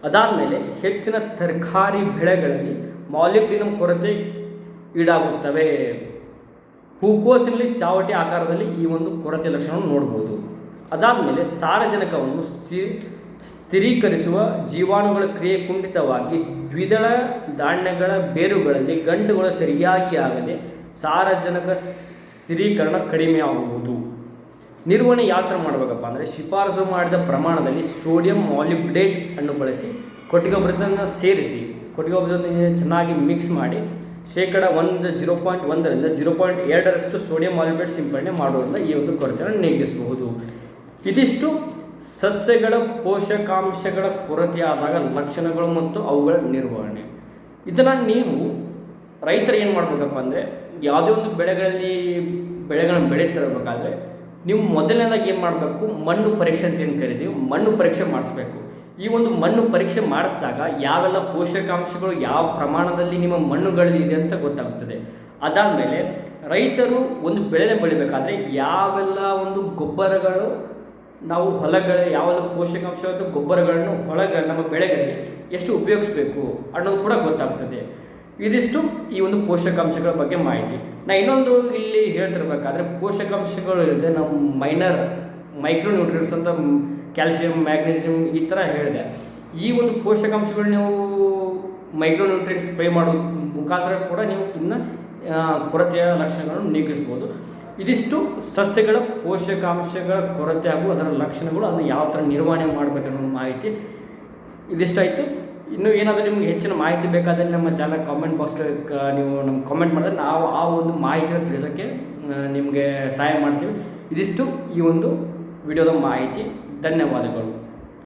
ಅದಾದಮೇಲೆ ಹೆಚ್ಚಿನ ತರಕಾರಿ ಬೆಳೆಗಳಲ್ಲಿ ಮಾಲಿಬ್ಡಿನಮ್ ಕೊರತೆ ಈಡಾಗುತ್ತವೆ. ಹೂಕೋಸಿನಲ್ಲಿ ಚಾವಟಿ ಆಕಾರದಲ್ಲಿ ಈ ಒಂದು ಕೊರತೆ ಲಕ್ಷಣವನ್ನು ನೋಡ್ಬೋದು. ಅದಾದಮೇಲೆ ಸಾರಜನಕವನ್ನು ಸ್ಥಿ, ಸ್ಥಿರೀಕರಿಸುವ ಜೀವಾಣುಗಳ ಕ್ರಿಯೆ ಕುಂಠಿತವಾಗಿ ದ್ವಿದಳ ಧಾನ್ಯಗಳ ಬೇರುಗಳಲ್ಲಿ ಗಂಡುಗಳು ಸರಿಯಾಗಿ ಆಗದೆ ಸಾರಜನಕ ಸ್ಥಿರೀಕರಣ ಕಡಿಮೆಯಾಗುವುದು. ನಿರ್ವಹಣೆ ಯಾವ ಮಾಡಬೇಕಪ್ಪ ಅಂದರೆ ಶಿಫಾರಸು ಮಾಡಿದ ಪ್ರಮಾಣದಲ್ಲಿ ಸೋಡಿಯಂ ಮಾಲಿಬ್ಡೇಟ್ ಅನ್ನು ಬಳಸಿ ಕೊಟ್ಟಿಗೆ ಗೊಬ್ಬರವನ್ನು ಸೇರಿಸಿ ಕೊಟ್ಟಿಗೆ ಗೊಬ್ಬರದೊಂದಿಗೆ ಚೆನ್ನಾಗಿ ಮಿಕ್ಸ್ ಮಾಡಿ ಶೇಕಡ ಒಂದು ಜೀರೋ ಪಾಯಿಂಟ್ ಒಂದರಿಂದ ಜೀರೋ ಪಾಯಿಂಟ್ ಎರಡರಷ್ಟು ಸೋಡಿಯಂ ಮಾಲಿಬ್ಡೇಟ್ ಸಿಂಪಡಣೆ ಮಾಡುವುದರಿಂದ ಈ ಒಂದು ಕೊರತೆಯನ್ನು ನೀಗಿಸಬಹುದು. ಇದಿಷ್ಟು ಸಸ್ಯಗಳ ಪೋಷಕಾಂಶಗಳ ಕೊರತೆಯಾದಾಗ ಲಕ್ಷಣಗಳು ಮತ್ತು ಅವುಗಳ ನಿರ್ವಹಣೆ. ಇದನ್ನು ನೀವು ರೈತರು ಏನು ಮಾಡಬೇಕಪ್ಪ ಅಂದರೆ ಯಾವುದೇ ಒಂದು ಬೆಳೆಗಳಲ್ಲಿ ಬೆಳೆಗಳನ್ನು ಬೆಳೀತಿರಬೇಕಾದ್ರೆ ನೀವು ಮೊದಲನೇದಾಗಿ ಏನು ಮಾಡಬೇಕು? ಮಣ್ಣು ಪರೀಕ್ಷೆ ಅಂತ ಏನು ಕರಿತೀವಿ? ಮಣ್ಣು ಪರೀಕ್ಷೆ ಮಾಡಿಸ್ಬೇಕು. ಈ ಒಂದು ಮಣ್ಣು ಪರೀಕ್ಷೆ ಮಾಡಿಸಿದಾಗ ಯಾವೆಲ್ಲ ಪೋಷಕಾಂಶಗಳು ಯಾವ ಪ್ರಮಾಣದಲ್ಲಿ ನಿಮ್ಮ ಮಣ್ಣುಗಳಿದೆ ಅಂತ ಗೊತ್ತಾಗುತ್ತದೆ ಅದಾದಮೇಲೆ ರೈತರು ಒಂದು ಬೆಳೆನ ಬೆಳಿಬೇಕಾದ್ರೆ ಯಾವೆಲ್ಲ ಒಂದು ಗೊಬ್ಬರಗಳು ನಾವು ಹೊಲಗಳ ಯಾವೆಲ್ಲ ಪೋಷಕಾಂಶ ಗೊಬ್ಬರಗಳನ್ನು ಹೊಲಗಳ ನಮ್ಮ ಬೆಳೆಗಳಿಗೆ ಎಷ್ಟು ಉಪಯೋಗಿಸ್ಬೇಕು ಅನ್ನೋದು ಕೂಡ ಗೊತ್ತಾಗ್ತದೆ. ಇದಿಷ್ಟು ಈ ಒಂದು ಪೋಷಕಾಂಶಗಳ ಬಗ್ಗೆ ಮಾಹಿತಿ. ನಾ ಇನ್ನೊಂದು ಇಲ್ಲಿ ಹೇಳ್ತಿರ್ಬೇಕಾದ್ರೆ ಪೋಷಕಾಂಶಗಳು ಇದೆ ನಮ್ಮ ಮೈನರ್ ಮೈಕ್ರೋ ನ್ಯೂಟ್ರಿಯನ್ಸ್ ಅಂತ ಕ್ಯಾಲ್ಸಿಯಂ ಮ್ಯಾಗ್ನೀಸಿಯಂ ಈ ಥರ ಹೇಳಿದೆ. ಈ ಒಂದು ಪೋಷಕಾಂಶಗಳು ನೀವು ಮೈಕ್ರೋ ನ್ಯೂಟ್ರಿಯನ್ಸ್ ಸ್ಪ್ರೇ ಮಾಡೋ ಮುಖಾಂತರ ಕೂಡ ನೀವು ಇನ್ನು ಕೊರತೆಯ ಲಕ್ಷಣಗಳನ್ನು ನೀಗಿಸ್ಬೋದು. ಇದಿಷ್ಟು ಸಸ್ಯಗಳ ಪೋಷಕಾಂಶಗಳ ಕೊರತೆ ಹಾಗೂ ಅದರ ಲಕ್ಷಣಗಳು ಅದನ್ನು ಯಾವ ಥರ ನಿರ್ವಹಣೆ ಮಾಡಬೇಕನ್ನೋ ಮಾಹಿತಿ ಇದಿಷ್ಟಾಯಿತು. ಇನ್ನು ಏನಾದರೂ ನಿಮ್ಗೆ ಹೆಚ್ಚಿನ ಮಾಹಿತಿ ಬೇಕಾದರೆ ನಮ್ಮ ಚಾನಲ್ ಕಾಮೆಂಟ್ ಬಾಕ್ಸ್ ನೀವು ನಮ್ಗೆ ಕಾಮೆಂಟ್ ಮಾಡಿದ್ರೆ ನಾವು ಆ ಒಂದು ಮಾಹಿತಿಯನ್ನು ತಿಳಿಸೋಕ್ಕೆ ನಿಮಗೆ ಸಹಾಯ ಮಾಡ್ತೀವಿ. ಇದಿಷ್ಟು ಈ ಒಂದು ವಿಡಿಯೋದ ಮಾಹಿತಿ. ಧನ್ಯವಾದಗಳು.